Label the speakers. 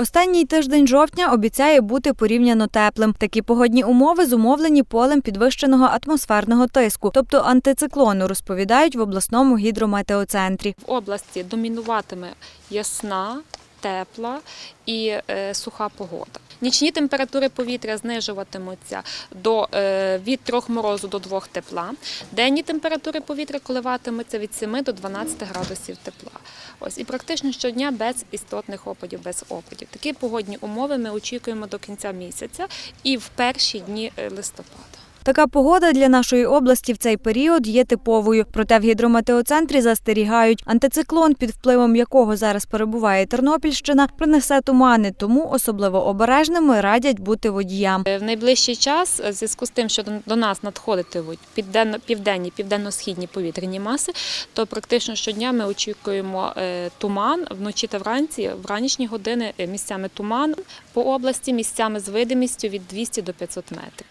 Speaker 1: Останній тиждень жовтня обіцяє бути порівняно теплим. Такі погодні умови зумовлені полем підвищеного атмосферного тиску, тобто антициклону, розповідають в обласному гідрометеоцентрі.
Speaker 2: В області домінуватиме ясна, тепла і е, суха погода. Нічні температури повітря знижуватимуться до, е, від 3 морозу до 2 тепла. Денні температури повітря коливатимуться від 7 до 12 градусів тепла. Ось і практично щодня без істотних опадів, без опадів. Такі погодні умови ми очікуємо до кінця місяця і в перші дні е, листопада.
Speaker 1: Така погода для нашої області в цей період є типовою. Проте в гідрометеоцентрі застерігають, антициклон, під впливом якого зараз перебуває Тернопільщина, принесе тумани, тому особливо обережними радять бути водіям.
Speaker 2: В найближчий час, е, в зв'язку з тим, що до- нас надходитимуть південні, південно-східні повітряні маси, то практично щодня ми очікуємо е, туман вночі та вранці, в ранішні години е, місцями туман по області, місцями з видимістю від 200 до 500 метрів.